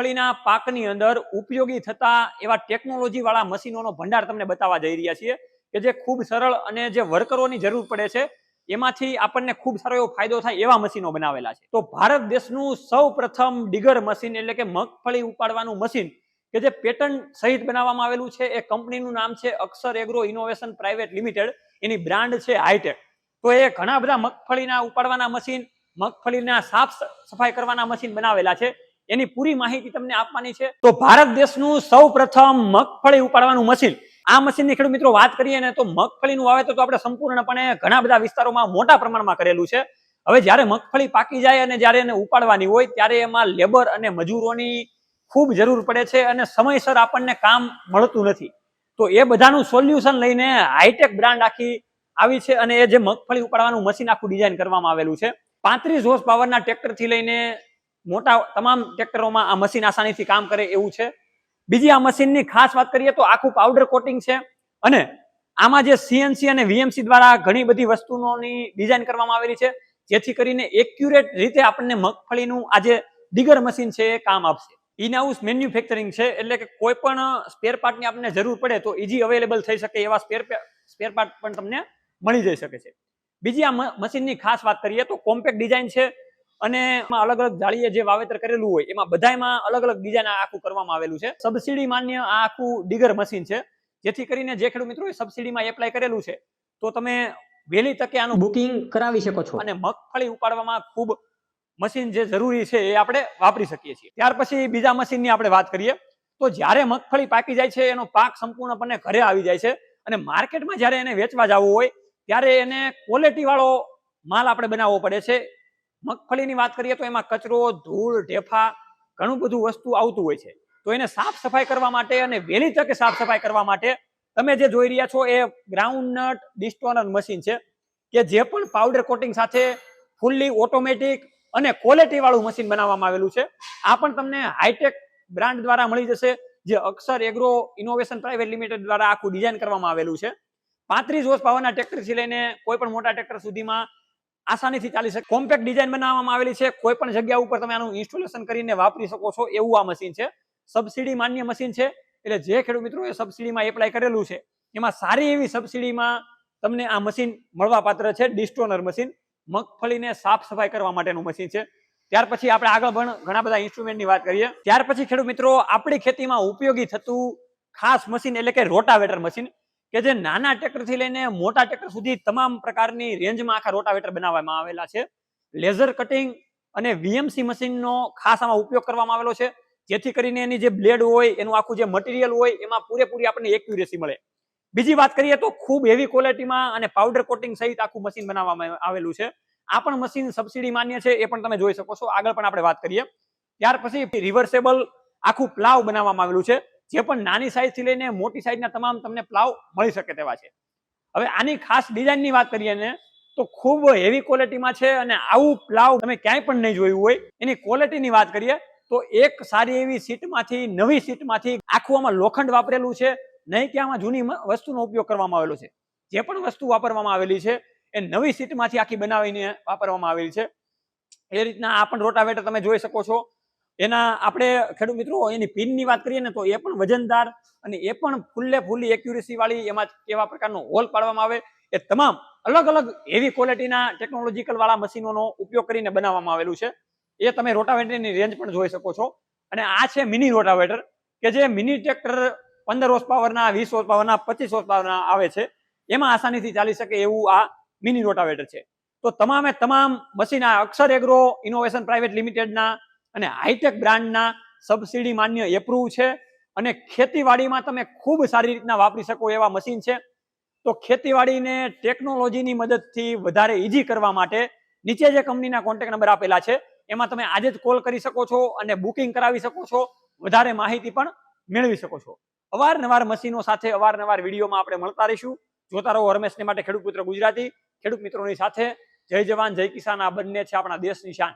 મગફળીના પાકની અંદર ઉપયોગી થતા એવા ટેકનોલોજી વાળા મશીનોનો ભંડાર તમને બતાવવા જઈ રહ્યા છીએ કે જે ખૂબ સરળ અને જે વર્કરોની જરૂર પડે છે, એમાંથી આપણને ખૂબ સારો એવો ફાયદો થાય એવા મશીનો બનાવેલા છે. તો ભારત દેશનું સૌ પ્રથમ ડિગર મશીન એટલે કે મગફળી ઉપાડવાનું મશીન કે જે પેટર્ન સહિત બનાવવામાં આવેલું છે, એ કંપનીનું નામ છે Akshar agro innovation private limited, એની બ્રાન્ડ છે હાઈટેક. તો એ ઘણા બધા મગફળીના ઉપાડવાના મશીન, મગફળીના સાફ સફાઈ કરવાના મશીન બનાવેલા છે. એની પૂરી માહિતી તમને આપવાની છે. તો ભારત દેશનું સૌ મગફળી ઉપાડવાનું મશીન. આ મશીનની ખેડૂત મિત્રો વાત કરીએ ને તો મગફળીનું વાવેતર તો આપણે સંપૂર્ણપણે ઘણા બધા વિસ્તારોમાં મોટા પ્રમાણમાં કરેલું છે. હવે જ્યારે મગફળી પાકી જાય અને જ્યારે એને ઉપાડવાની હોય ત્યારે એમાં લેબર અને મજૂરોની ખૂબ જરૂર પડે છે અને સમયસર આપણને કામ મળતું નથી. તો એ બધાનું સોલ્યુશન લઈને હાઈટેક બ્રાન્ડ આખી આવી છે અને એ જે મગફળી ઉપાડવાનું મશીન આખું ડિઝાઇન કરવામાં આવેલું છે. પાંત્રીસ હોર્સ પાવરના ટ્રેક્ટરથી લઈને મોટા તમામ ટ્રેક્ટરોમાં આ મશીન આસાનીથી કામ કરે એવું છે. બીજી આ મશીનની ખાસ વાત કરીએ તો આખું પાવડર કોટિંગ છે અને આમાં જે સીએનસી અને વીએમસી દ્વારા ઘણી બધી વસ્તુઓની ડિઝાઇન કરવામાં આવેલી છે. જેથી કરીને એક્યુરેટ રીતે આપણને મગફળીનું આ જે ડિગર મશીન છે એ કામ આપશે. ઇન હાઉસ મેન્યુફેક્ચરિંગ છે એટલે કે કોઈ પણ સ્પેર પાર્ટની આપણને જરૂર પડે તો ઇઝી અવેલેબલ થઈ શકે એવા સ્પેર સ્પેર પાર્ટ પણ તમને મળી જઈ શકે છે. બીજી આ મશીનની ખાસ વાત કરીએ તો કોમ્પેક્ટ ડિઝાઇન છે અને અલગ અલગ જાળીએ જે વાવેતર કરેલું હોય, એમાં બધાયમાં અલગ અલગ ડિઝાઇન આખું કરવામાં આવેલું છે. સબસિડી માન્ય આ આખું ડિગર મશીન છે, જેથી કરીને જે ખેડૂત મિત્રોએ સબસિડીમાં એપ્લાય કરેલું છે, તો તમે વહેલી તકે આનું બુકિંગ કરાવી શકો છો. અને મગફળી ઉપાડવામાં ખૂબ મશીન જે જરૂરી છે એ આપણે વાપરી શકીએ છીએ. ત્યાર પછી બીજા મશીનની આપણે વાત કરીએ, તો જ્યારે મગફળી પાકી જાય છે, એનો પાક સંપૂર્ણપણે ઘરે આવી જાય છે, અને માર્કેટમાં જ્યારે એને વેચવા જવું હોય, ત્યારે એને ક્વોલિટી વાળો માલ આપણે બનાવવો પડે છે. મગફળીની વાત કરીએ તો એમાં કચરો, ધૂળ, ઢેફા ઘણું બધું વસ્તુ આવતું હોય છે. તો એને સાફ સફાઈ કરવા માટે અને વહેલી તકે સાફ સફાઈ કરવા માટે તમે જે જોઈ રહ્યા છો એ ગ્રાઉન્ડનટ ડિસ્ટોનર મશીન છે કે જે પણ પાવડર કોટિંગ સાથે ફૂલ્લી ઓટોમેટિક અને ક્વોલિટી વાળું મશીન બનાવવામાં આવેલું છે. આ પણ તમને હાઈટેક બ્રાન્ડ દ્વારા મળી જશે, જે Akshar agro innovation private limited દ્વારા આખું ડિઝાઇન કરવામાં આવેલું છે. પાંત્રીસ હોર્સ પાવરના ટ્રેક્ટરથી લઈને કોઈ પણ મોટા ટ્રેક્ટર સુધીમાં આસાનીથી ચાલી શકે. કોમ્પેક્ટ ડિઝાઇન બનાવવામાં આવેલી છે. કોઈ પણ જગ્યા ઉપર તમે આનું ઇન્સ્ટોલેશન કરીને વાપરી શકો છો એવું આ મશીન છે. સબસિડી માન્ય મશીન છે. એટલે જે ખેડૂત મિત્રોએ સબસિડીમાં એપ્લાય કરેલું છે, એમાં સારી એવી સબસિડીમાં તમને આ મશીન મળવા પાત્ર છે. ડિસ્ટોનર મશીન મગફળીને સાફ સફાઈ કરવા માટેનું મશીન છે. ત્યાર પછી આપણે આગળ પણ ઘણા બધા ઇન્સ્ટ્રુમેન્ટની વાત કરીએ. ત્યાર પછી ખેડૂત મિત્રો, આપણી ખેતીમાં ઉપયોગી થતું ખાસ મશીન એટલે કે રોટાવેટર મશીન કે જે નાના ટ્રેક્ટરથી લઈને મોટા ટ્રેક્ટર સુધી તમામ પ્રકારની રેન્જમાં આખા રોટાવેટર બનાવવામાં આવેલા છે. લેઝર કટિંગ અને વીએમસી મશીનનો ખાસ આમાં ઉપયોગ કરવામાં આવેલો છે. જેથી કરીને એની જે બ્લેડ હોય, એનું આખું જે મટીરિયલ હોય, એમાં પૂરેપૂરી આપણને એક્યુરેસી મળે. બીજી વાત કરીએ તો ખૂબ હેવી ક્વોલિટીમાં અને પાવડર કોટિંગ સહિત આખું મશીન બનાવવામાં આવેલું છે. આ પણ મશીન સબસિડી માન્ય છે, એ પણ તમે જોઈ શકો છો. આગળ પણ આપણે વાત કરીએ. ત્યાર પછી રિવર્સેબલ આખું પ્લાવ બનાવવામાં આવેલું છે. જે પણ નાની સાઈઝથી લઈને મોટી સાઇઝના તમામ તમને પ્લાવ મળી શકે તેવા છે. હવે આની ખાસ ડિઝાઇનની વાત કરીએ ને, તો ખૂબ હેવી ક્વોલિટીમાં છે અને આવું પ્લાવ તમે ક્યાંય પણ નહીં જોયું હોય. એની ક્વોલિટીની વાત કરીએ, તો એક સારી એવી સીટમાંથી નવી સીટમાંથી આખું આમાં લોખંડ વાપરેલું છે. નહીં કે આમાં જૂની વસ્તુનો ઉપયોગ કરવામાં આવેલો છે. જે પણ વસ્તુ વાપરવામાં આવેલી છે, એ નવી સીટમાંથી આખી બનાવીને વાપરવામાં આવેલી છે. એ રીતના આ પણ રોટાવેટર તમે જોઈ શકો છો. એના આપણે ખેડૂત મિત્રો, એની પિનની વાત કરીએ ને તો એ પણ વજનદાર અને એ પણ ફૂલ્લે ફૂલ્લી એક્યુરેસી વાળી એમાં કેવા પ્રકારનો હોલ પાડવામાં આવે. એ તમામ અલગ અલગ હેવી ક્વોલિટીના ટેકનોલોજીકલ વાળા મશીનોનો ઉપયોગ કરીને બનાવવામાં આવેલું છે. એ તમે રોટાવેટરની રેન્જ પણ જોઈ શકો છો. અને આ છે મિની રોટાવેટર કે જે મિની ટ્રેક્ટર પંદર હોર્સ પાવરના વીસ હોર્સ પાવરના પચીસ હોર્સ પાવરના આવે છે. એમાં આસાનીથી ચાલી શકે એવું આ મિની રોટાવેટર છે. તો તમામે તમામ મશીન આ અક્ષર એગ્રો ઇનોવેશન પ્રાઇવેટ લિમિટેડના અને હાઈટેક બ્રાન્ડના સબસિડી માન્ય એપ્રુવ છે. અને ખેતીવાડીમાં તમે ખૂબ સારી રીતના વાપરી શકો એવા મશીન છે. તો ખેતીવાડીને ટેકનોલોજીની મદદથી વધારે ઇઝી કરવા માટે નીચે જે કંપનીના કોન્ટેક્ટ નંબર આપેલા છે, એમાં તમે આજે જ કોલ કરી શકો છો અને બુકિંગ કરાવી શકો છો. વધારે માહિતી પણ મેળવી શકો છો. અવારનવાર મશીનો સાથે અવારનવાર વિડીયોમાં આપણે મળતા રહીશું. જોતા રહો હરમેશને માટે ખેડૂત પુત્ર ગુજરાતી. ખેડૂત મિત્રોની સાથે જય જવાન, જય કિસાન. આ બંને છે આપણા દેશની શાન.